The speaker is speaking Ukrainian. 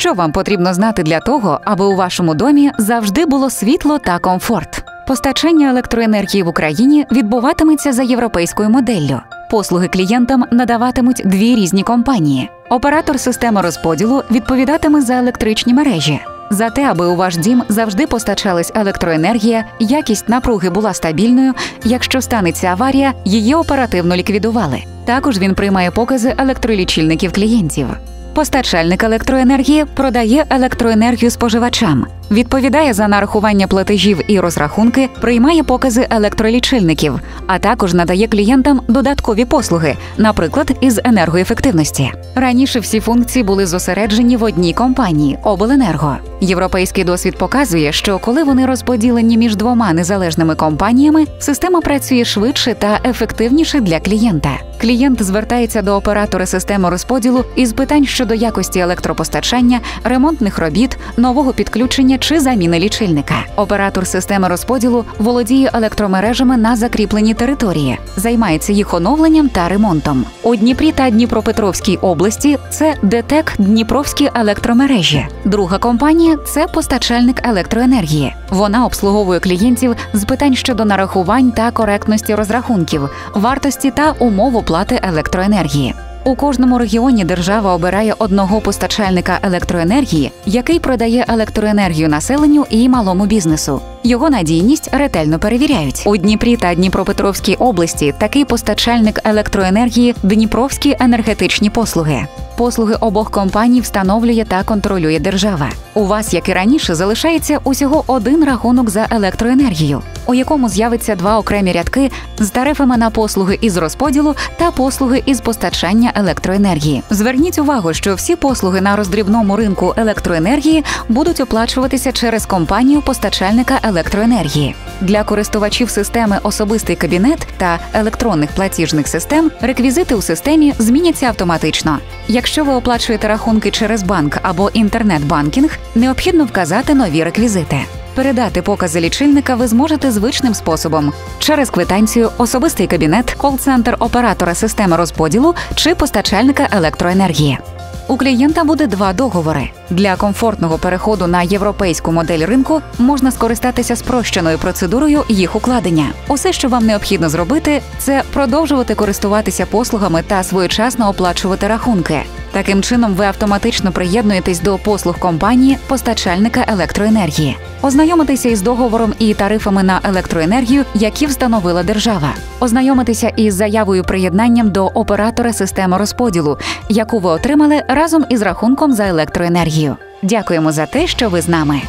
Що вам потрібно знати для того, аби у вашому домі завжди було світло та комфорт? Постачання електроенергії в Україні відбуватиметься за європейською моделлю. Послуги клієнтам надаватимуть дві різні компанії. Оператор системи розподілу відповідатиме за електричні мережі. За те, аби у ваш дім завжди постачалась електроенергія, якість напруги була стабільною. Якщо станеться аварія, її оперативно ліквідували. Також він приймає покази електролічильників клієнтів. Постачальник електроенергії продає електроенергію споживачам, відповідає за нарахування платежів і розрахунки, приймає покази електролічильників, а також надає клієнтам додаткові послуги, наприклад, із енергоефективності. Раніше всі функції були зосереджені в одній компанії обленерго. Європейський досвід показує, що коли вони розподілені між двома незалежними компаніями, система працює швидше та ефективніше для клієнта. Клієнт звертається до оператора системи розподілу із питань щодо якості електропостачання, ремонтних робіт, нового підключення чи заміни лічильника. Оператор системи розподілу володіє електромережами на закріпленій території, займається їх оновленням та ремонтом. У Дніпрі та Дніпропетровській області це ДТЕК Дніпровські електромережі. Друга компанія це постачальник електроенергії. Вона обслуговує клієнтів з питань щодо нарахувань та коректності розрахунків, вартості та умов оплати електроенергії. У кожному регіоні держава обирає одного постачальника електроенергії, який продає електроенергію населенню і малому бізнесу. Його надійність ретельно перевіряють у Дніпрі та Дніпропетровській області. Такий постачальник електроенергії Дніпровські енергетичні послуги. Послуги обох компаній встановлює та контролює держава. У вас, як і раніше, залишається усього один рахунок за електроенергію, у якому з'явиться два окремі рядки з тарифами на послуги із розподілу та послуги із постачання електроенергії. Зверніть увагу, що всі послуги на роздрібному ринку електроенергії будуть оплачуватися через компанію постачальника електроенергії. Для користувачів системи особистий кабінет та електронних платіжних систем реквізити у системі зміняться автоматично. Якщо ви оплачуєте рахунки через банк або інтернет-банкінг, необхідно вказати нові реквізити. Передати покази лічильника ви зможете звичним способом через квитанцію, особистий кабінет, кол-центр оператора системи розподілу чи постачальника електроенергії. У клієнта буде два договори. Для комфортного переходу на європейську модель ринку можна скористатися спрощеною процедурою їх укладення. Усе, що вам необхідно зробити, це продовжувати користуватися послугами та своєчасно оплачувати рахунки. Таким чином, ви автоматично приєднуєтесь до послуг компанії постачальника електроенергії, ознайомитися із договором і тарифами на електроенергію, які встановила держава, ознайомитися із заявою приєднанням до оператора системи розподілу, яку ви отримали разом із рахунком за електроенергію. Дякуємо за те, що ви з нами.